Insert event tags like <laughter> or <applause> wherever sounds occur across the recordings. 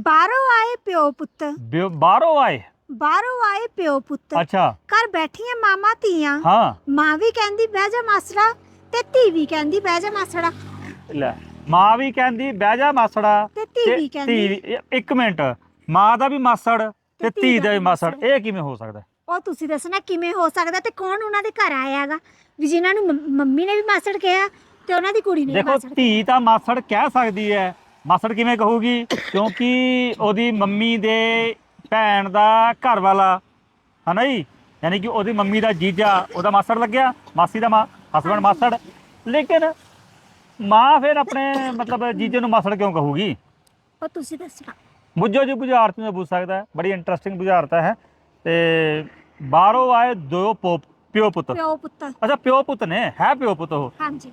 ਬਾਹਰੋਂ ਆਏ ਪਿਓ ਪੁੱਤ। ਬਿਓ- ਬਾਹਰੋਂ ਆਏ? ਬਾਹਰੋਂ ਆਏ ਪਿਓ ਪੁੱਤ। ਅੱਛਾ। ਘਰ ਬੈਠੀਆਂ ਮਾਮਾ ਧੀਆਂ। ਹਾਂ। ਮਾਂ ਵੀ ਕਹਿੰਦੀ ਬਹਿ ਜਾ ਮਾਸੜਾ। ਤੇ ਧੀ ਵੀ ਕਹਿੰਦੀ ਬਹਿ ਜਾ ਮਾਸੜਾ। ਲੈ ਮਾਂ ਵੀ ਕਹਿੰਦੀ ਬਹਿ ਜਾ ਮਾਸੜਾ। ਤੇ ਧੀ ਵੀ ਕਹਿੰਦੀ ਧੀ ਇੱਕ ਮਿੰਟ। ਮਾਂ ਦਾ ਵੀ ਮਾਸੜ ਤੇ ਧੀ ਦਾ ਵੀ ਮਾਸੜ। ਇਹ ਕਿਵੇਂ ਹੋ ਸਕਦਾ? ਉਹ ਤੁਸੀਂ ਦੱਸਣਾ ਕਿਵੇਂ ਹੋ ਸਕਦਾ ਤੇ ਕੌਣ ਉਹਨਾਂ ਦੇ ਘਰ ਆਇਆਗਾ ਵੀ ਜਿਨ੍ਹਾਂ ਨੂੰ ਮੰਮ- ਮੰਮੀ ਨੇ ਵੀ ਮਾਸੜ ਕਿਹਾ ਤੇ ਉਹਨਾਂ ਦੀ ਕੁੜੀ ਨੇ ਵੀ ਦੇਖੋ ਮਾਸੜ ਧੀ ਤਾਂ ਮਾਸੜ ਕਹਿ ਸਕਦੀ ਹੈ। ਮਾਸੜ ਕਿਵੇਂ ਕਹੂਗੀ? ਕਿਉਂਕਿ ਉਹਦੀ ਮੰਮੀ ਦੇ ਭੈਣ ਦਾ ਘਰ ਵਾਲਾ ਹਨਾ ਜੀ? ਯਾਨੀ ਕਿ ਉਹਦੀ ਮੰਮੀ ਦਾ ਜੀਜਾ ਉਹਦਾ ਮਾਸੜ ਲੱਗਿਆ ਮਾਸੀ ਦਾ ਮਾਂ ਹਸਬੰਡ ਮਾਸੜ। ਲੇਕਿਨ ਮਾਂ ਫਿਰ ਆਪਣੇ ਮਤਲਬ ਜੀਜੇ ਨੂੰ ਮਾਸੜ ਕਿਉਂ ਕਹੂਗੀ? ਉਹ ਤੁਸੀਂ ਦੱਸਣਾ। ਬੁੱਝੋ ਜੀ ਬੁਝਾਰਤ ਨੂੰ ਪੁੱਛ ਸਕਦਾ ਹੈ। ਬੜੀ ਇੰਟਰਸਟਿੰਗ ਬੁਝਾਰਤ ਹੈ। ਤੇ ਬਾਹਰੋਂ ਆਏ ਦੋ ਪਿਓ ਪੁੱਤ। ਪਿਓ ਪੁੱਤ। ਅੱਛਾ ਪਿਓ ਪੁੱਤ ਨੇ ਹੈ ਪਿਓ ਪੁੱਤ ਉਹ? ਹਾਂਜੀ।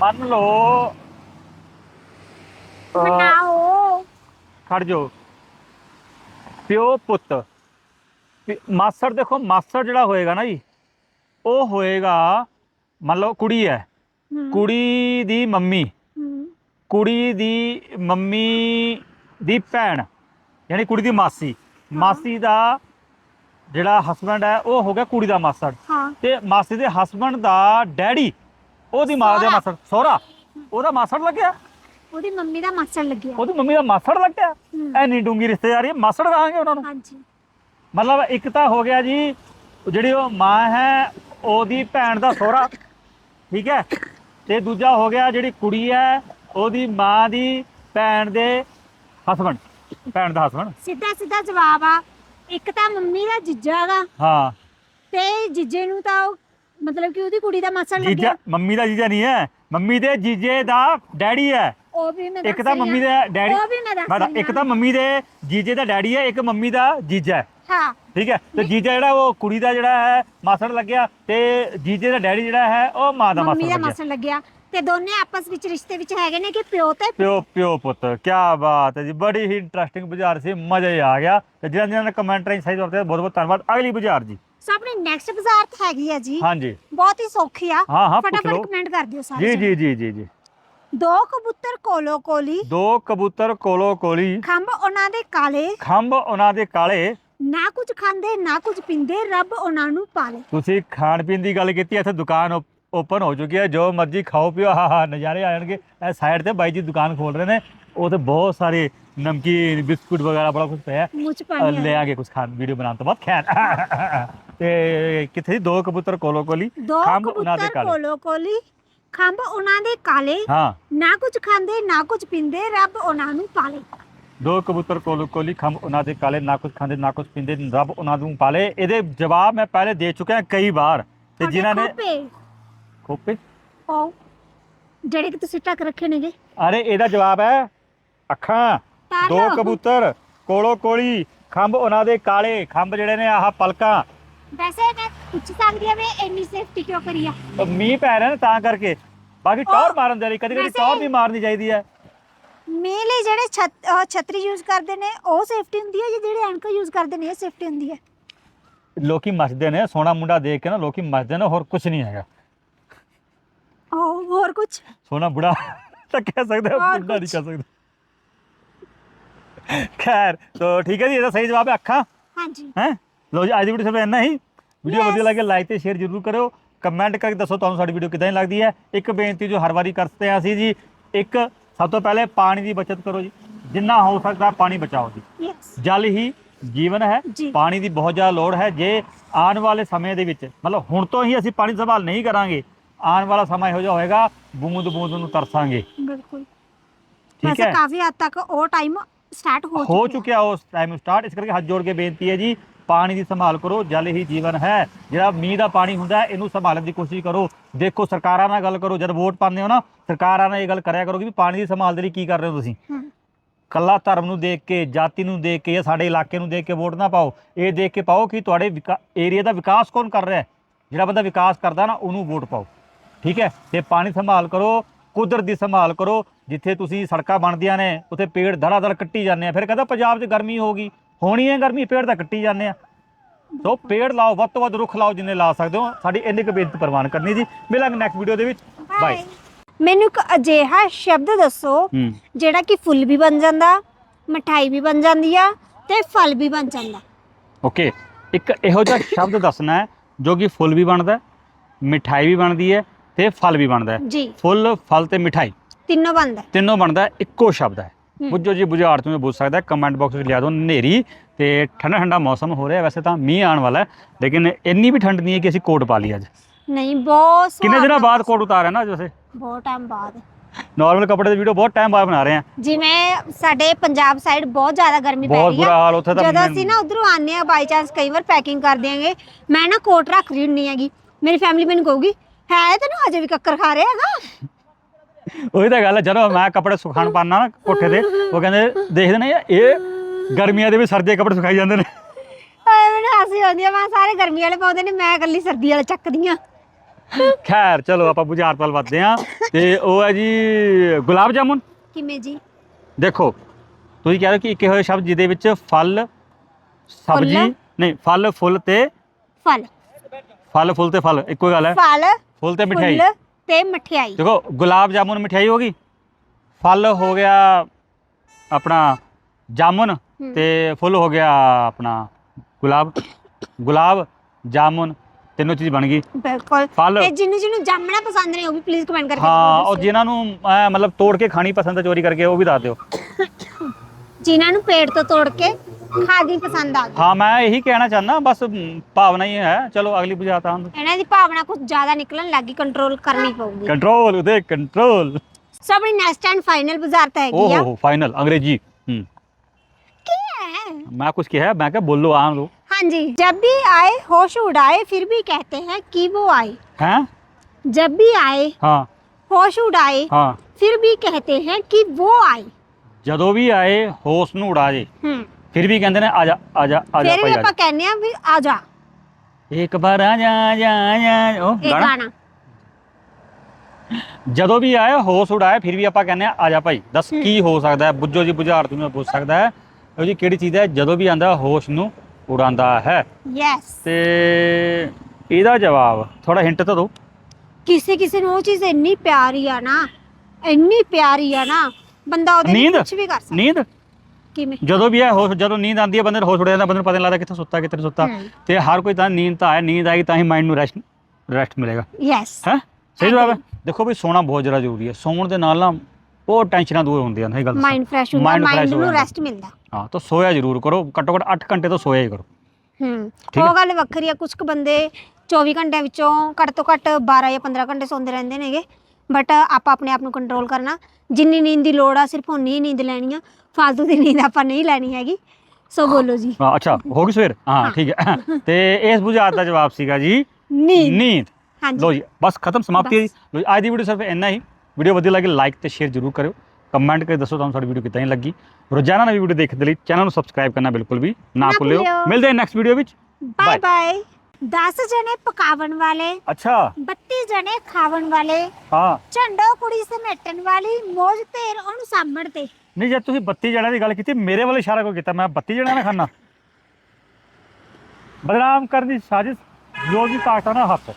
ਮੰਨ ਲਓ ਮਨਾਓ। ਖੜ ਜੋ ਪਿਓ ਪੁੱਤ। ਪਿ- ਮਾਸੜ ਦੇਖੋ ਮਾਸੜ ਜਿਹੜਾ ਹੋਏਗਾ ਨਾ ਜੀ ਉਹ ਹੋਏਗਾ ਮੰਨ ਲਓ ਕੁੜੀ ਹੈ। ਕੁੜੀ ਦੀ ਮੰਮੀ। ਕੁੜੀ ਦੀ ਮੰਮੀ ਦੀ ਭੈਣ ਯਾਨੀ ਕੁੜੀ ਦੀ ਮਾਸੀ। ਮਾਸੀ ਦਾ ਜਿਹੜਾ ਹਸਬੰਡ ਹੈ ਉਹ ਹੋ ਗਿਆ ਕੁੜੀ ਦਾ ਮਾਸੜ। ਹਾਂ। ਤੇ ਮਾਸੀ ਦੇ ਹਸਬੰਡ ਦਾ ਡੈਡੀ ਉਹਦੀ ਮਾਂ ਦੇ ਸਹੁਰਾ। ਮਾਸੜ। ਸਹੁਰਾ। ਉਹਦਾ ਮਾਸੜ ਲੱਗਿਆ? ਉਹਦੀ ਮੰਮੀ ਦਾ ਮਾਸੜ ਲੱਗਿਆ। ਉਹਦੀ ਮੰਮੀ ਦਾ ਮਾਸੜ ਲੱਗਿਆ? ਐਨੀ ਡੂੰਗੀ ਰਿਸ਼ਤੇਦਾਰੀ ਹੈ, ਮਾਸੜ ਕਹਾਂਗੇ ਉਹਨਾਂ ਨੂੰ? ਹਾਂਜੀ। ਮਤਲਬ ਇੱਕ ਤਾਂ ਹੋ ਗਿਆ ਜੀ ਜਿਹੜੀ ਉਹ ਮਾਂ ਹੈ ਉਹਦੀ ਭੈਣ ਦਾ ਸਹੁਰਾ ਠੀਕ ਹੈ? ਤੇ ਦੂਜਾ ਹੋ ਗਿਆ ਜਿਹੜੀ ਕੁੜੀ ਹੈ ਉਹਦੀ ਮਾਂ ਦੀ ਭੈਣ ਦੇ ਹਸਬੰਡ ਭੈਣ ਦਾ ਹਸਬੰਡ ਸਿੱਧਾ ਸਿੱਧਾ ਜਵਾਬ ਆ ਇੱਕ ਤਾਂ ਮੰਮੀ ਦਾ ਜੀਜਾ ਗਾ। ਹਾਂ। ਤੇ ਜੀਜੇ ਨੂੰ ਤਾਂ ਉਹ ਮਤਲਬ ਕਿ ਉਹਦੀ ਕੁੜੀ ਦਾ ਮਾਸੜ ਜੀਜਾ ਲੱਗਿਆ ਮੰਮੀ ਦਾ ਜੀਜਾ ਨਹੀਂ ਹੈ ਮੰਮੀ ਦੇ ਜੀਜੇ ਦਾ ਡੈਡੀ ਹੈ। ਉਹ ਵੀ ਮੈਂ ਇੱਕ ਦੱਸ ਤਾਂ ਰਹੀ ਹਾਂ। ਮੰਮੀ ਦਾ ਡੈਡੀ ਉਹ ਵੀ ਮੈਂ ਦੱਸ ਬੜਾ ਰਹੀ ਇੱਕ ਹਾਂ। ਤਾਂ ਮੰਮੀ ਦੇ ਜੀਜੇ ਦਾ ਡੈਡੀ ਹੈ ਇੱਕ ਮੰਮੀ ਦਾ ਜੀਜਾ ਹੈ। ਹਾਂ। ਠੀਕ ਹੈ? ਤੇ ਜੀਜਾ ਜਿਹੜਾ ਉਹ ਕੁੜੀ ਦਾ ਜਿਹੜਾ ਹੈ ਮਾਸੜ ਲੱਗਿਆ ਤੇ ਜੀਜੇ ਦਾ ਡੈਡੀ ਜਿਹੜਾ ਹੈ ਉਹ ਮਾਂ ਦਾ ਮੰਮੀ ਮਾਸੜ ਦਾ ਲੱਗਿਆ ਮਾਸੜ ਲੱਗਿਆ। ਤੇ ਦੋਨੇ ਆਪਸ ਵਿੱਚ ਰਿਸ਼ਤੇ ਵਿੱਚ ਹੈਗੇ ਨੇ ਕਿ ਪਿਓ ਤੇ ਪਿਓ ਪਿਓ ਪੁੱਤ ਕੀ ਬਾਤ ਹੈ ਜੀ। ਬੜੀ ਹੀ ਇੰਟਰਸਟਿੰਗ ਬੁਝਾਰ ਸੀ ਮਜ਼ਾ ਹੀ ਆ ਗਿਆ। ਤੇ ਜਿਹਨਾਂ ਜਿਹਨਾਂ ਨੇ ਕਮੈਂਟ ਸਹੀ ਜਵਾਬ ਦਿੱਤਾ ਬਹੁਤ ਬਹੁਤ ਧੰਨਵਾਦ। ਅਗਲੀ ਬੁਝਾਰ ਜੀ। ਸੋ ਆਪਣੀ ਨੈਕਸਟ ਬਾਜ਼ਾਰ ਹੈਗੀ ਆ ਜੀ। ਹਾਂਜੀ। ਬਹੁਤ ਹੀ ਸੌਖੀ ਆ। ਹਾਂ ਹਾਂ ਪੁੱਛ ਫਟਾਫਟ ਲਓ। ਕਮੈਂਟ ਕਰ ਦਿਓ ਸਾਰੇ ਜੀ। ਜੀ ਜੀ ਜੀ ਜੀ। ਦੋ ਕਬੂਤਰ ਕੋਲੋ ਕੋਲੀ। ਦੋ ਕਬੂਤਰ ਕੋਲੋ ਕੋਲੀ। ਖੰਭ ਉਹਨਾਂ ਦੇ ਕਾਲੇ। ਖੰਭ ਉਹਨਾਂ ਦੇ ਕਾਲੇ। ਨਾ ਕੁਝ ਖਾਂਦੇ ਨਾ ਕੁਝ ਪੀਂਦੇ ਰੱਬ ਉਹਨਾਂ ਨੂੰ ਪਾਲੇ। ਤੁਸੀਂ ਖਾਣ ਪੀਣ ਦੀ ਗੱਲ ਕੀਤੀ ਇੱਥੇ ਦੁਕਾਨ ਓਪਨ ਹੋ ਚੁੱਕੀ ਹੈ। ਜੋ ਮਰਜ਼ੀ ਖਾਓ ਪੀਓ ਹਾ ਹਾ ਨਜ਼ਾਰੇ ਆ ਜਾਣਗੇ। ਇਹ ਸਾਈਡ ਤੇ ਬਾਈ ਜੀ ਦੁਕਾਨ ਖੋਲ ਰਹੇ ਨੇ। ਉਹ ਤੇ ਬਹੁਤ ਸਾਰੇ ਨਮਕੀਨ ਬਿਸਕੁਟ ਵਗੈਰਾ ਬੜਾ ਕੁਝ ਪਿਆ। ਅ, ਪਾਣੀ ਲੈ ਆਗੇ ਕੁਝ ਖਾਣ ਵੀਡੀਓ ਬਣਾਉਣ ਤੋਂ ਬਾਅਦ ਖੈਰ। ਤੇ ਕਿੱਥੇ ਸੀ ਦੋ ਕਬੂਤਰ ਕੋਲੋ ਕੋਲੀ। ਦੋ ਖੰਭ ਉਹਨਾਂ ਦੇ ਕਬੂਤਰ ਕਾਲੇ। ਕੋਲੋ ਕੋਲੀ। ਖੰਭ ਉਹਨਾਂ ਦੇ ਕਾਲੇ ਹਾਂ। ਨਾ ਕੁਝ ਖਾਂਦੇ ਨਾ ਕੁਝ ਪੀਂਦੇ ਰੱਬ ਉਹਨਾਂ ਨੂੰ ਪਾਲੇ। ਦੋ ਕਬੂਤਰ ਕੋਲੋ ਕੋਲੀ ਖੰਭ ਉਹਨਾਂ ਦੇ ਕਾਲੇ ਨਾ ਕੁਝ ਖਾਂਦੇ ਨਾ ਕੁਝ ਪੀਂਦੇ ਰੱਬ ਉਹਨਾਂ ਨੂੰ ਪਾਲੇ। ਇਹਦੇ ਜਵਾਬ ਮੈਂ ਪਹਿਲੇ ਦੇ ਚੁੱਕਿਆ ਕਈ ਵਾਰ। ਤੇ ਤੁਹਾਡੇ ਜਿਨ੍ਹਾਂ ਨੇ ਖੋਪੇ, ਖੋਪੇ? ਉਹ ਜਿਹੜੇ ਕਿ ਤੁਸੀਂ ਟੱਕ ਰੱਖੇ ਨੇਗੇ। ਅਰੇ ਇਹਦਾ ਜਵਾਬ ਹੈ ਅੱਖਾਂ। ਦੋ। ਕਬੂਤਰ ਕੋਲੋ ਕੋਲੀ ਖੰਭ ਉਹਨਾਂ ਦੇ ਕਾਲੇ। ਖੰਭ ਜਿਹੜੇ ਨੇ ਆਹ ਪਲਕਾਂ। ਵੈਸੇ ਮੈਂ ਪੁੱਛ ਸਕਦੀ ਆ ਵੀ ਇੰਨੀ ਸੇਫਟੀ ਕਿਉਂ ਕਰੀ ਆ? ਉਹ ਮੀਂਹ ਪੈ ਰਿਹਾ ਨਾ ਤਾਂ ਕਰਕੇ। ਬਾਕੀ ਟੌਰ ਮਾਰਨ ਦੇ ਲਈ ਕਦੀ ਕਦੀ ਟੌਰ ਵੀ ਮਾਰਨੀ ਚਾਹੀਦੀ ਹੈ ਮੀਂਹ ਲਈ ਜਿਹੜੇ ਛਤ- ਅਹ ਛਤਰੀ ਯੂਜ਼ ਕਰਦੇ ਨੇ ਉਹ ਸੇਫਟੀ ਹੁੰਦੀ ਹੈ ਜਾਂ ਜਿਹੜੇ ਐਨਕ ਯੂਜ਼ ਕਰਦੇ ਨੇ ਇਹ ਸੇਫਟੀ ਹੁੰਦੀ ਹੈ ਲੋਕੀ ਮੱਚਦੇ ਨੇ ਸੋਹਣਾ ਮੁੰਡਾ ਦੇਖ ਕੇ ਨਾ ਲੋਕੀ ਮੱਚਦੇ ਨੇ ਹੋਰ ਕੁਝ ਨਹੀਂ ਹੈਗਾ। ਉਹ ਹੋਰ ਕੁਝ ਸੋਹਣਾ ਬੁੜਾ ਤਾਂ ਕਹਿ ਸਕਦੇ ਹੋ ਬੁੱਢਾ ਨਹੀਂ। ਕਹਿ ਸਕਦੇ। ਖੈਰ ਤੋ ਠੀਕ ਹੈ ਜੀ ਇਹਦਾ ਸਹੀ ਜਵਾਬ ਹੈ ਅੱਖਾਂ। ਹਾਂਜੀ। ਹੈ? ਲੋ ਜੀ ਅੱਜ ਦੀ ਵੀਡੀਓ ਸਭ ਇੰਨਾ ਹੀ। ਵੀਡੀਓ. ਵਧੀਆ ਲੱਗੇ ਲਾਈਕ ਤੇ ਸ਼ੇਅਰ ਜ਼ਰੂਰ ਕਰਿਓ। ਕਮੈਂਟ ਕਰਕੇ ਦੱਸੋ ਤੁਹਾਨੂੰ ਸਾਡੀ ਵੀਡੀਓ ਕਿਦਾਂ ਲੱਗਦੀ ਹੈ। ਇੱਕ ਬੇਨਤੀ ਜੋ ਹਰ ਵਾਰੀ ਕਰਦੇ ਆ ਅਸੀਂ ਜੀ ਇੱਕ ਸਭ ਤੋਂ ਪਹਿਲੇ ਪਾਣੀ ਦੀ ਬਚਤ ਕਰੋ ਜੀ। ਜਿੰਨਾ ਹੋ ਸਕਦਾ ਪਾਣੀ ਬਚਾਓ ਜੀ। ਜਲ ਹੀ ਜੀਵਨ ਹੈ। ਪਾਣੀ ਦੀ ਬਹੁਤ ਜ਼ਿਆਦਾ ਲੋੜ ਹੈ। ਜੇ ਆਉਣ ਵਾਲੇ ਸਮੇਂ ਦੇ ਵਿੱਚ ਮਤਲਬ ਹੁਣ ਤੋਂ ਹੀ ਅਸੀਂ ਪਾਣੀ ਸੰਭਾਲ ਨਹੀਂ ਕਰਾਂਗੇ ਆਉਣ ਵਾਲਾ ਸਮਾਂ ਇਹੋ ਜਿਹਾ ਹੋਏਗਾ ਬੂੰਦ ਬੂੰਦ ਨੂੰ ਤਰਸਾਂਗੇ। ਬਿਲਕੁਲ। ਠੀਕ ਹੈ? ਕਾਫੀ ਹੱਦ ਤੱਕ ਉਹ ਟਾਈਮ ਸਟਾਰਟ ਹੋ ਹੋ ਚੁੱਕਿਆ। ਉਸ ਟਾਈਮ ਸਟਾਰਟ ਇਸ ਕਰਕੇ ਹੱਥ ਜੋੜ ਕੇ ਬੇਨਤੀ ਹੈ ਜੀ ਪਾਣੀ ਦੀ ਸੰਭਾਲ ਕਰੋ ਜਲ ਹੀ ਜੀਵਨ ਹੈ। ਜਿਹੜਾ ਮੀਂਹ ਦਾ ਪਾਣੀ ਹੁੰਦਾ ਹੈ ਇਹਨੂੰ ਸੰਭਾਲਣ ਦੀ ਕੋਸ਼ਿਸ਼ ਕਰੋ। ਦੇਖੋ ਸਰਕਾਰਾਂ ਨਾਲ ਗੱਲ ਕਰੋ ਜਦ ਵੋਟ ਪਾਉਂਦੇ ਹੋ ਨਾ ਸਰਕਾਰਾਂ ਨਾਲ ਇਹ ਗੱਲ ਕਰਿਆ ਕਰੋ ਕਿ ਪਾਣੀ ਦੀ ਸੰਭਾਲ ਦੇ ਲਈ ਕੀ ਕਰ ਰਹੇ ਹੋ ਤੁਸੀਂ। ਕੱਲਾ ਧਰਮ ਨੂੰ ਦੇਖ ਕੇ ਜਾਤੀ ਨੂੰ ਦੇਖ ਕੇ ਜਾਂ ਸਾਡੇ ਇਲਾਕੇ ਨੂੰ ਦੇਖ ਕੇ ਵੋਟ ਨਾ ਪਾਓ। ਇਹ ਦੇਖ ਕੇ ਪਾਓ ਕਿ ਤੁਹਾਡੇ ਏਰੀਆ ਦਾ ਵਿਕਾਸ ਕੌਣ ਕਰ ਰਿਹਾ ਹੈ? ਜਿਹੜਾ ਬੰਦਾ ਵਿਕਾਸ ਕਰਦਾ ਨਾ ਉਹਨੂੰ ਵੋਟ ਪਾਓ। ਠੀਕ ਹੈ? ਤੇ ਪਾਣੀ ਸੰਭਾਲ ਕਰੋ ਕੁਦਰਤ ਦੀ ਸੰਭਾਲ ਕਰੋ। ਜਿੱਥੇ ਤੁਸੀਂ ਸੜਕਾਂ ਬਣਦੀਆਂ ਨੇ ਉੱਥੇ ਪੇੜ ਧੜਾ ਧੜ ਕੱਟੀ ਜਾਂਦੇ ਆ। ਫਿਰ ਕਹਿੰਦਾ ਪੰਜਾਬ 'ਚ ਗਰਮੀ ਹੋਗੀ ਹੋਣੀ ਹੈ ਗਰਮੀ ਪੇੜ ਤਾਂ ਕੱਟੀ ਜਾਂਦੇ ਆ। ਸੋ ਪੇੜ ਲਾਓ ਵੱਧ ਤੋਂ ਵੱਧ ਰੁੱਖ ਲਾਓ ਜਿੰਨੇ ਲਾ ਸਕਦੇ ਹੋ। ਸਾਡੀ ਇੰਨੀ ਕੁ ਬੇਨਤੀ ਪ੍ਰਵਾਨ ਕਰਨੀ ਜੀ। ਮਿਲਾਂਗੇ ਨੈਕਸਟ ਵੀਡੀਓ ਦੇ ਵਿੱਚ। ਬਾਏ ਮੈਨੂੰ ਇੱਕ ਅਜਿਹਾ ਸ਼ਬਦ ਦੱਸੋ ਜਿਹੜਾ ਕਿ ਫੁੱਲ ਵੀ ਬਣ ਜਾਂਦਾ ਮਠਾਈ ਵੀ ਬਣ ਜਾਂਦੀ ਆ ਤੇ ਫਲ ਵੀ ਬਣ ਜਾਂਦਾ। ਓਕੇ ਇੱਕ ਇਹੋ ਜਿਹਾ ਸ਼ਬਦ ਦੱਸਣਾ ਹੈ ਜੋ ਕਿ ਫੁੱਲ ਵੀ ਬਣਦਾ ਮਿਠਾਈ ਵੀ ਬਣਦੀ ਹੈ ਤੇ ਫਲ ਵੀ ਬਣਦਾ ਹੈ। ਜੀ। ਫੁੱਲ ਫਲ ਤੇ ਮਿਠਾਈ। ਤਿੰਨੋਂ ਬਣਦਾ ਤਿੰਨੋਂ ਬਣਦਾ ਇੱਕੋ ਸ਼ਬਦ ਹੂੰ। ਬੁੱਝੋ ਜੀ ਬੁਝਾਰਤ ਤੁਸੀਂ ਪੁੱਛ ਸਕਦਾ ਕਮੈਂਟ ਬਾਕਸ ਵਿੱਚ ਲਿਆ ਦਿਓ ਹਨੇਰੀ ਤੇ ਠੰਡਾ ਠੰਡਾ ਮੌਸਮ ਹੋ ਰਿਹਾ ਵੈਸੇ ਤਾਂ ਮੀਂਹ ਆਉਣ ਵਾਲਾ ਹੈ ਲੇਕਿਨ ਇੰਨੀ ਵੀ ਠੰਡ ਨਹੀਂ ਹੈ ਕਿ ਅਸੀਂ ਕੋਟ ਪਾ ਲਈ ਅੱਜ। ਨਹੀਂ ਬਹੁਤ ਕਿੰਨੇ ਦਿਨਾਂ ਆ। ਬਾਅਦ ਕੋਟ ਉਤਾਰਿਆ ਨਾ ਅੱਜ ਵੈਸੇ? ਬਹੁਤ ਟਾਈਮ ਬਾਅਦ। ਨਾਰਮਲ ਕੱਪੜੇ ਦੀ ਵੀਡੀਓ ਬਹੁਤ ਟਾਈਮ ਬਾਅਦ ਬਣਾ ਰਹੇ ਹਾਂ। ਜਿਵੇਂ ਸਾਡੇ ਪੰਜਾਬ ਸਾਈਡ ਬਹੁਤ ਜ਼ਿਆਦਾ ਗਰਮੀ ਪੈ ਬਹੁਤ ਰਹੀ ਬੁਰਾ ਆ ਹਾਲ ਉੱਥੇ ਤਾਂ ਜਦੋਂ ਅਸੀਂ ਨਾ ਉਧਰੋਂ ਆਨੇ ਆ ਬਾਈ ਚਾਂਸ ਕਈ ਵਾਰ ਪੈਕਿੰਗ ਕਰ ਦਿਆਂਗੇ। ਮੈਂ ਨਾ ਕੋਟ ਰੱਖ ਰਹੀ ਹੁੰਨੀ ਹੈਗੀ। ਮੇਰੀ ਫੈਮਿਲੀ ਮੈਨੂੰ ਕਹੂਗੀ ਹੈ ਤੈਨੂੰ ਹਜੇ ਵੀ ਕੱਕਰ ਖਾ ਰਿਹਾ ਹੈਗਾ? ਉਹੀ ਤਾਂ ਗੱਲ ਹੈ ਜਦੋਂ ਮੈਂ ਕੱਪੜੇ ਸੁਖਾਣ ਪਾਣਾ ਨਾ ਕੋਠੇ ਤੇ ਉਹ ਕਹਿੰਦੇ ਦੇਖਦੇ ਨੇ ਇਹ ਗਰਮੀਆਂ ਦੇ ਵੀ ਸਰਦੀ ਦੇ ਕੱਪੜੇ ਸੁਖਾਈ ਜਾਂਦੇ ਨੇ। ਆਏ ਮੈਨੂੰ ਹਾਸੀ ਆਉਂਦੀ ਆ ਮੈਂ ਸਾਰੇ ਗਰਮੀ ਵਾਲੇ ਪਾਉਂਦੇ ਨੇ ਮੈਂ ਇਕੱਲੀ ਸਰਦੀ ਵਾਲੇ ਚੱਕਦੀ ਆ। ਖੈਰ ਚਲੋ ਆਪਾਂ ਬੁਝਾਰਤ ਵੱਲ ਵੱਧਦੇ ਹਾਂ ਤੇ ਉਹ ਹੈ ਜੀ ਗੁਲਾਬ ਜਾਮੁਨ। ਕਿਵੇਂ ਜੀ? ਦੇਖੋ ਤੁਸੀਂ ਕਹਿ ਰਹੇ ਹੋ ਕਿ ਇੱਕ ਜਿਹਾ ਸ਼ਬਦ ਜਿਹਦੇ ਵਿੱਚ ਫਲ ਸਬਜੀ? ਨਹੀਂ ਫਲ ਫੁੱਲ ਤੇ ਫਲ। ਫਲ ਫੁੱਲ ਤੇ ਫਲ ਇੱਕੋ ਹੀ ਗੱਲ ਹੈ। ਫਲ ਫੁੱਲ ਤੇ ਮਠਿਆਈ ਫੁੱਲ। ਤੇ ਮਠਿਆਈ। ਦੇਖੋ ਗੁਲਾਬ ਜਾਮੁਨ ਮਠਿਆਈ ਹੋ ਗਈ। ਫਲ ਹੋ ਗਿਆ ਆਪਣਾ ਜਾਮੁਨ ਹੂੰ। ਤੇ ਫੁੱਲ ਹੋ ਗਿਆ ਆਪਣਾ ਗੁਲਾਬ। ਗੁਲਾਬ ਜਾਮੁਨ ਤਿੰਨੋਂ ਚੀਜ਼ ਬਣ ਗਈ। ਬਿਲਕੁਲ। ਫਲ। ਤੇ ਜਿਹਨੂੰ ਜਿਹਨੂੰ ਜਾਮਣਾ ਪਸੰਦ ਨੇ ਉਹ ਵੀ ਪਲੀਜ਼ ਕਮੈਂਟ ਕਰਕੇ ਹਾਂ ਔਰ ਜਿਨ੍ਹਾਂ ਨੂੰ ਐਂ ਮਤਲਬ ਤੋੜ ਕੇ ਖਾਣੀ ਪਸੰਦ ਹੈ ਚੋਰੀ ਕਰਕੇ ਉਹ ਵੀ ਦੱਸ ਦਿਓ। ਜਿਨ੍ਹਾਂ ਨੂੰ ਪੇੜ ਤੋਂ ਤੋੜ ਕੇ ਖਾਦੀ ਪਸੰਦ ਆ ਗਈ ਹਾਂ ਮੈਂ ਇਹੀ ਕਹਿਣਾ ਚਾਹੁੰਦਾ ਬਸ ਮ, ਭਾਵਨਾ ਹੀ ਹੈ ਚਲੋ ਅਗਲੀ ਬੁਝਾਤਾ ਹਾਂ ਇਹਨਾਂ ਦੀ ਭਾਵਨਾ ਕੁਝ ਜ਼ਿਆਦਾ ਨਿਕਲਣ ਲੱਗੀ ਕੰਟਰੋਲ ਕਰਨੀ ਪਊਗੀ ਕੰਟਰੋਲ ਉਹਦੇ ਕੰਟਰੋਲ ਸੋ ਆਪਣੀ ਨੈਕਸਟ ਐਂਡ ਫਾਈਨਲ ਬੁਝਾਰਤ ਹੈਗੀ ਆ ਓਹ ਫਾਈਨਲ ਅੰਗਰੇਜ਼ੀ ਹੂੰ ਕੀ ਹੈ ਮੈਂ ਕੁਝ ਕਿਹਾ ਮੈਂ ਕਿਹਾ ਬੋਲੋ ਆਮ ਲੋ हाँ जी जब भी आए होश उड़ाए फिर भी कहते हैं कि वो आए ਹੈ जब भी आए ਹਾਂ होश उड़ाए ਹਾਂ फिर भी कहते हैं कि वो आए ਜਦੋਂ ਵੀ ਆਏ ਹੋਸ਼ ਨੂੰ ਉਡਾ ਜੇ हम्म ਫਿਰ ਵੀ ਕਹਿੰਦੇ ਨੇ ਆ ਜਾ ਆ ਫਿਰ ਆਪਾਂ ਜਾ। ਆ ਵੀ ਆ ਇੱਕ ਵਾਰ ਆ ਜਾ ਆ ਜਾ ਆ ਜਾ ਉਹ ਗਾਣਾ। ਜਦੋਂ ਵੀ ਆਇਆ ਹੋਸ ਉਡਾਇਆ ਫਿਰ ਵੀ ਆਪਾਂ ਕਹਿੰਦੇ ਆ ਆ ਭਾਈ। ਦੱਸ ਕੀ ਹੋ ਸਕਦਾ ਹੈ? ਬੁੱਝੋ ਜੀ ਬੁਝਾਰਤ ਨੂੰ ਪੁੱਛ ਸਕਦਾ ਹੈ ਉਹ ਜੀ ਕਿਹੜੀ ਚੀਜ਼ ਹੈ? ਜਦੋਂ ਵੀ ਆਂਦਾ ਹੋਸ਼ ਨੂੰ ਉਡਾਉਂਦਾ ਹੈ। ਯੈਸ ਤੇ ਇਹਦਾ ਜਵਾਬ ਥੋੜਾ ਹਿੰਟ ਤਾਂ ਦਿਓ। ਕਿਸੇ ਕਿਸੇ ਨੂੰ ਉਹ ਚੀਜ਼ ਇੰਨੀ ਪਿਆਰੀ ਆ ਨਾ ਇੰਨੀ ਪਿਆਰੀ ਆ ਨਾ ਬੰਦਾ ਉਹਦੇ ਲਈ ਵੀ ਕਰ ਸਕਦਾ। ਨੀਂਦ? ਕਿਵੇਂ? ਜਦੋਂ ਵੀ ਹੈ ਹੋਸ਼ ਜਦੋਂ ਨੀਂਦ ਆਉਂਦੀ ਹੈ ਬੰਦੇ ਨੂੰ ਹੋਸ਼ ਉੜ ਜਾਂਦਾ ਬੰਦੇ ਨੂੰ ਪਤਾ ਨਹੀਂ ਲੱਗਦਾ ਕਿੱਥੇ ਸੁੱਤਾ ਕਿੱਥੇ ਨਹੀਂ ਸੁੱਤਾ। ਤੇ ਹਰ ਕੋਈ ਤਾਂ ਨੀਂਦ ਤਾਂ ਆਏ ਨੀਂਦ ਆਏਗੀ ਤਾਂ ਹੀ ਮਾਈਂਡ ਨੂੰ ਰੈਸਟ ਰੈਸਟ ਮਿਲੇਗਾ। ਯੈਸ ਹੈ? ਸਹੀ ਜਵਾਬ ਹੈ? ਦੇਖੋ ਵੀ ਸੋਣਾ ਬਹੁਤ ਜ਼ਿਆਦਾ ਜ਼ਰੂਰੀ ਹੈ। ਸੌਣ ਦੇ ਨਾਲ ਨਾ ਬਹੁਤ ਟੈਨਸ਼ਨਾਂ ਦੂਰ ਹੁੰਦੀਆਂ ਨੇ ਇਹ ਗੱਲ ਦੱਸਾਂ। ਮਾਈਂਡ ਫਰੈਸ਼ ਹੁੰਦਾ Mind fresh ਮਾਈਂਡ ਹੋ ਨੂੰ ਜਾਂਦਾ। ਰੈਸਟ ਮਿਲਦਾ। ਹਾਂ ਤਾਂ ਸੋਇਆ ਜ਼ਰੂਰ ਕਰੋ। ਘੱਟੋ ਘੱਟ 8 ਘੰਟੇ ਤਾਂ ਸੋਇਆ ਹੀ ਕਰੋ। ਹੂੰ। ਠੀਕ ਉਹ ਹੈ। ਗੱਲ ਵੱਖਰੀ ਆ ਕੁਝ ਕੁ ਬੰਦੇ 24 ਘੰਟਿਆਂ ਵਿੱਚੋਂ ਘੱਟ ਤੋਂ ਘੱਟ 12 ਜਾਂ 15 ਘੰਟੇ ਸੌਂਦੇ ਰਹਿੰਦੇ ਨੇਗੇ। ਬਟ ਆਪਾਂ ਆਪਣੇ ਆਪ ਨੂੰ ਕੰਟਰੋਲ ਕਰਨਾ। ਜਿੰਨੀ ਨੀਂਦ ਦੀ ਲੋੜ ਆ ਸਿਰਫ ਉਨੀ ਹੀ ਨੀਂਦ ਲੈਣੀ ਆ। ਫालतू ਦੀ ਨੀਂਦ ਆਪਾਂ ਨਹੀਂ ਲੈਣੀ ਹੈਗੀ। ਸੋ ਬੋਲੋ ਜੀ। ਹਾਂ ਅੱਛਾ ਹੋ ਗਈ ਸਵੇਰ? ਹਾਂ ਠੀਕ ਹੈ। <laughs> ਤੇ ਇਸ ਬੁਝਾਰਤ ਦਾ ਜਵਾਬ ਸੀਗਾ ਜੀ ਨੀਂਦ। ਨੀਂਦ। ਹਾਂਜੀ। ਲੋ ਜੀ ਬਸ ਖਤਮ ਸਮਾਪਤੀ ਹੈ ਜੀ। ਲੋ ਜੀ ਅੱਜ ਦੀ ਵੀਡੀਓ ਸਿਰਫ ਇੰਨਾ ਹੀ। ਵੀਡੀਓ ਵਧੀਆ ਲੱਗੇ ਲਾਈਕ ਤੇ ਸ਼ੇਅਰ ਜ਼ਰੂਰ ਕਰਿਓ। ਕਮੈਂਟ ਕਰਕੇ ਦੱਸੋ ਤੁਹਾਨੂੰ ਸਾਡੀ ਵੀਡੀਓ ਕਿੱਦਾਂ ਲੱਗੀ। ਰੋਜ਼ਾਨਾ ਨਵੀਂ ਵੀਡੀਓ ਦੇਖਣ ਦੇ ਲਈ ਚੈਨਲ ਨੂੰ ਸਬਸਕ੍ਰਾਈਬ ਕਰਨਾ ਬਿਲਕੁਲ ਵੀ ਨਾ ਭੁੱਲਿਓ। ਮਿਲਦੇ ਹਾਂ ਨੈਕਸਟ ਵੀਡੀਓ ਵਿੱਚ। ਬਾਏ ਬਾਏ 10 ਜਣੇ ਪਕਾਵਣ ਵਾਲੇ ਅੱਛਾ 32 ਜਣੇ ਖਾਵਣ ਵਾਲੇ ਹਾਂ ਝੰਡੋ ਕੁੜੀ ਸਮੇਟਣ ਵਾਲੀ ਮੋਜ ਤੇਰ ਉਹਨੂੰ ਸਾਂਭਣ ਤੇ ਨਹੀਂ ਜੇ ਤੁਸੀਂ 32 ਜਣਿਆਂ ਦੀ ਗੱਲ ਕੀਤੀ ਮੇਰੇ ਵੱਲ ਇਸ਼ਾਰਾ ਕੋਈ ਕੀਤਾ ਮੈਂ 32 ਜਣਿਆਂ ਨਾਲ ਖਾਣਾ ਬਦਨਾਮ ਕਰਨ ਦੀ ਸਾਜ਼ਿਸ਼ ਜੋ ਵੀ ਤਾਕਤਾਂ ਨਾਲ ਹੱਥ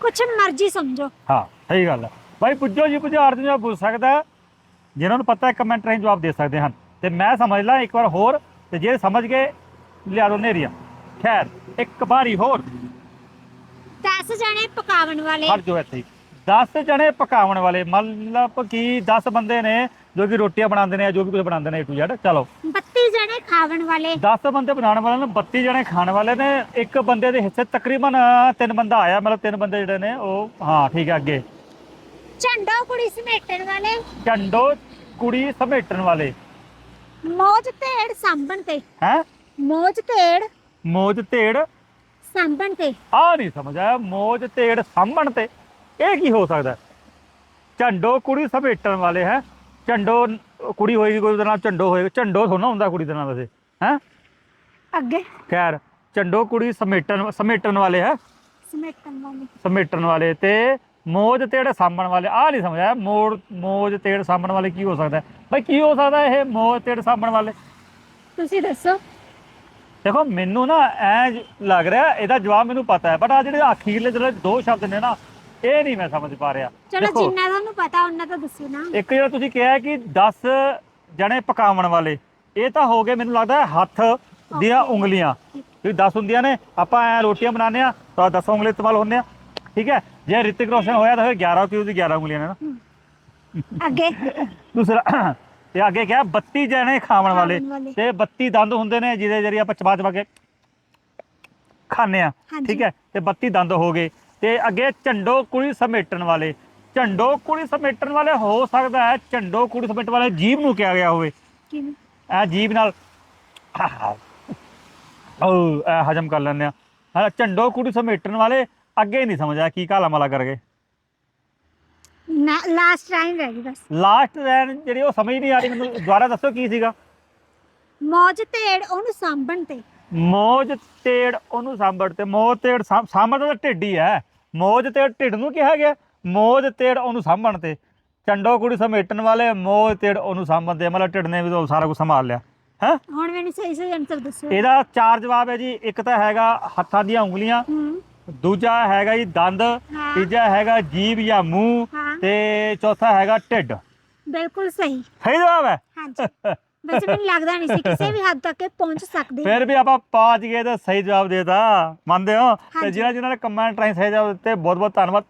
ਕੁਛ ਮਰਜ਼ੀ ਸਮਝੋ ਹਾਂ ਸਹੀ ਗੱਲ ਹੈ ਭਾਈ ਪੁੱਜੋ ਜੀ ਬੁਝਾਰਤ ਨੂੰ ਪੁੱਛ ਸਕਦਾ। ਜਿਨ੍ਹਾਂ ਨੂੰ ਪਤਾ ਹੈ ਕਮੈਂਟ ਰਾਹੀਂ ਜਵਾਬ ਦੇ ਸਕਦੇ ਹਨ ਤੇ ਮੈਂ ਸਮਝ ਲਾਂ ਇੱਕ ਵਾਰ ਹੋਰ ਤੇ ਜੇ ਸਮਝ ਗਏ ਲਿਆ ਦੋ ਨੇਰੀਆਂ ਖੈਰ ਇੱਕ ਵਾਰੀ ਹੋਰ। 10 ਜਣੇ ਪਕਾਵਣ ਵਾਲੇ। ਹਟ ਜੋ ਇੱਥੇ। 10 ਜਣੇ ਪਕਾਉਣ ਵਾਲੇ। ਮਤਲਬ ਕਿ 10 ਬੰਦੇ ਨੇ ਜੋ ਕਿ ਰੋਟੀਆਂ ਬਣਾਉਂਦੇ ਨੇ ਜੋ ਵੀ ਕੁਝ ਬਣਾਉਂਦੇ ਨੇ A to Z ਚਲੋ। 32 ਜਣੇ ਖਾਵਣ ਵਾਲੇ। 10 ਬੰਦੇ ਬਣਾਉਣ ਵਾਲੇ ਨੇ 32 ਜਣੇ ਖਾਣ ਵਾਲੇ ਨੇ। ਇੱਕ ਬੰਦੇ ਦੇ ਹਿੱਸੇ ਤਕਰੀਬਨ ਤਿੰਨ ਬੰਦਾ ਆਇਆ। ਮਤਲਬ ਤਿੰਨ ਬੰਦੇ ਜਿਹੜੇ ਨੇ ਉਹ ਹਾਂ ਠੀਕ ਹੈ ਅੱਗੇ। ਝੰਡੋ ਕੁੜੀ ਸਮੇਟਣ ਵਾਲੇ। ਝੰਡੋ ਕੁੜੀ ਸਮੇਟਣ ਵਾਲੇ। ਮੋਜ ਤੇੜ ਸਾਂਭਣ ਤੇ। ਹੈ? ਮੋਜ ਤੇੜ ਮੋਜ ਢੇੜ ਸਾਂਭਣ ਤੇ। ਆ ਨਹੀਂ ਸਮਝ ਆਇਆ ਮੋਜ ਢੇੜ ਸਾਂਭਣ ਤੇ। ਇਹ ਕੀ ਹੋ ਸਕਦਾ? ਝੰਡੋ ਕੁੜੀ ਸਮੇਟਣ ਵਾਲੇ ਹੈ। ਝੰਡੋ ਕੁੜੀ ਹੋਏਗੀ ਕੋਈ ਉਹਦਾ ਨਾਮ ਝੰਡੋ ਹੋਏਗਾ। ਝੰਡੋ ਥੋੜਾ ਹੁੰਦਾ ਕੁੜੀ ਦਾ ਨਾਮ ਵੈਸੇ ਹੈ? ਅੱਗੇ। ਖੈਰ ਝੰਡੋ ਕੁੜੀ ਸਮੇਟਣ ਸਮੇਟਣ ਵਾਲੇ ਹੈ। ਸਮੇਟਣ ਵਾਲੇ। ਸਮੇਟਣ ਵਾਲੇ ਤੇ ਮੋਜ ਤੇੜ ਸਾਂਭਣ ਵਾਲੇ। ਆ ਨਹੀਂ ਸਮਝ ਆਇਆ ਮੋੜ ਮੋਜ ਤੇੜ ਸਾਂਭਣ ਵਾਲੇ ਕੀ ਹੋ ਸਕਦਾ ਹੈ? ਬਈ ਕੀ ਹੋ ਸਕਦਾ ਇਹ ਮੋਜ ਤੇੜ ਸਾਂਭਣ ਵਾਲੇ? ਤੁਸੀਂ ਦੱਸੋ। ਦੇਖੋ ਮੈਨੂੰ ਨਾ ਐ ਲੱਗ ਰਿਹਾ ਇਹਦਾ ਜਵਾਬ ਮੈਨੂੰ ਪਤਾ ਹੈ ਬਟ ਆ ਜਿਹੜੇ ਅਖੀਰਲੇ ਜਿਹੜੇ ਦੋ ਸ਼ਬਦ ਨੇ ਨਾ ਇਹ ਨਹੀਂ ਮੈਂ ਸਮਝ ਪਾ ਰਿਹਾ। ਚਲੋ ਦੇਖੋ, ਜਿੰਨਾ ਤੁਹਾਨੂੰ ਪਤਾ ਉਹਨਾਂ ਤਾਂ ਦੱਸੋ ਨਾ। ਇੱਕ ਜਿਹੜਾ ਤੁਸੀਂ ਕਿਹਾ ਕਿ 10 ਜਣੇ ਪਕਾਉਣ ਵਾਲੇ ਇਹ ਤਾਂ ਹੋ ਗਏ ਮੈਨੂੰ ਲੱਗਦਾ ਹੈ ਹੱਥ ਦੀਆਂ ਉਂਗਲੀਆਂ। ਕਿ 10 ਹੁੰਦੀਆਂ ਨੇ ਆਪਾਂ ਐ ਰੋਟੀਆਂ ਬਣਾਉਂਦੇ ਆ ਤਾਂ 10 ਉਂਗਲੀ ਇਸਤੇਮਾਲ ਹੁੰਦੇ ਆ ਠੀਕ ਹੈ? ਜੇ ਰਿਤਿਕ ਰੋਸ਼ਨ ਹੋਇਆ ਤਾਂ ਫਿਰ 11 ਕਿਉਂ ਦੀ 11 ਉਂਗਲੀਆਂ ਨੇ ਨਾ। ਅੱਗੇ। ਦੂਸਰਾ ਤੇ ਅੱਗੇ ਕਿਹਾ 32 ਜਣੇ ਖਾਵਣ ਵਾਲੇ ਖਾਵਣ ਵਾਲੇ। ਤੇ 32 ਦੰਦ ਹੁੰਦੇ ਨੇ ਜਿਹਦੇ ਜਰੀਏ ਆਪਾਂ ਚਬਾ ਚਬਾ ਕੇ ਖਾਂਦੇ ਆ ਹਾਂਜੀ। ਠੀਕ ਹੈ? ਤੇ 32 ਦੰਦ ਹੋ ਗਏ। ਤੇ ਅੱਗੇ ਝੰਡੋ ਕੁੜੀ ਸਮੇਟਣ ਵਾਲੇ। ਝੰਡੋ ਕੁੜੀ ਸਮੇਟਣ ਵਾਲੇ ਹੋ ਸਕਦਾ ਹੈ ਝੰਡੋ ਕੁੜੀ ਸਮੇਟਣ ਵਾਲੇ ਜੀਵ ਨੂੰ ਕਿਹਾ ਗਿਆ ਹੋਵੇ। ਕਿਵੇਂ? ਇਹ ਜੀਵ ਨਾਲ ਉਹ ਇਹ ਹਜਮ ਕਰ ਲੈਂਦੇ ਆ ਹਾਂ ਝੰਡੋ ਕੁੜੀ ਸਮੇਟਣ ਵਾਲੇ ਅੱਗੇ ਨਹੀਂ ਸਮਝਿਆ ਕੀ ਕਾਲਾ ਮਾਲਾ ਕਰ ਗਏ। ਨਾ ਲਾਸਟ ਟਾਈਮ ਰਹਿ ਗਈ ਬਸ। ਲਾਸਟ ਲਾਈਨ ਜਿਹੜੀ ਉਹ ਸਮਝ ਨਹੀਂ ਆ ਰਹੀ ਮੈਨੂੰ ਦੁਬਾਰਾ ਦੱਸੋ ਕੀ ਸੀਗਾ? ਮੌਜ ਤੇੜ ਉਹਨੂੰ ਸਾਂਭਣ ਤੇ। ਮੋਜ ਤੇੜ ਉਹਨੂੰ ਸਾਂਭੜ ਤੇ। ਮੋਜ ਤੇੜ ਸਾਂਭ- ਸਾਂਭਣ ਤਾਂ ਢਿੱਡ ਹੀ ਮੋਜ ਤੇੜ ਢਿੱਡ ਨੂੰ ਕਿਹਾ ਗਿਆ? ਮੋਜ ਤੇੜ ਉਹਨੂੰ ਸਾਂਭਣ ਤੇ। ਚੰਡੋ ਕੁੜੀ ਸਮੇਟਣ ਵਾਲੇ ਮੋਜ ਤੇੜ ਉਹਨੂੰ ਸਾਂਭਣ ਤੇ। ਮਤਲਬ ਢਿੱਡ ਨੇ ਵੀ ਤਾਂ ਸਾਰਾ ਕੁਝ ਸੰਭਾਲ ਲਿਆ। ਹੈ? ਹੁਣ ਮੈਨੂੰ ਸਹੀ ਸਹੀ ਆਨਸਰ ਦੱਸੋ। ਇਹਦਾ ਚਾਰ ਜਵਾਬ ਹੈ ਜੀ। ਇੱਕ ਤਾਂ ਹੈਗਾ ਹੱਥਾਂ ਦੀਆਂ ਉਂਗਲੀਆਂ। ਹੂੰ। ਦੂਜਾ ਹੈਗਾ ਜੀ ਦੰਦ ਹਾਂ। ਤੀਜਾ ਹੈਗਾ ਜੀਭ ਜਾਂ ਮੂੰਹ ਹਾਂ। ਤੇ ਚੌਥਾ ਹੈਗਾ ਢਿੱਡ। ਬਿਲਕੁਲ ਸਹੀ। ਸਹੀ ਜਵਾਬ ਹੈ? ਹਾਂਜੀ। ਵੈਸੇ ਮੈਨੂੰ ਲੱਗਦਾ ਨਹੀਂ ਸੀ ਕਿਸੇ ਵੀ ਹੱਦ ਤੱਕ ਇਹ ਪਹੁੰਚ ਸਕਦੇ। ਫਿਰ ਵੀ ਆਪਾਂ ਪਹੁੰਚ ਗਏ ਤਾਂ ਸਹੀ ਜਵਾਬ ਦੇਤਾ। ਮੰਨਦੇ ਹੋ? ਤੇ ਹਾਂਜੀ। ਜਿਹਨਾਂ ਜਿਹਨਾਂ ਨੇ ਕਮੈਂਟ ਰਾਹੀਂ ਸਹੀ ਜਵਾਬ ਦਿੱਤੇ ਬਹੁਤ ਬਹੁਤ ਧੰਨਵਾਦ।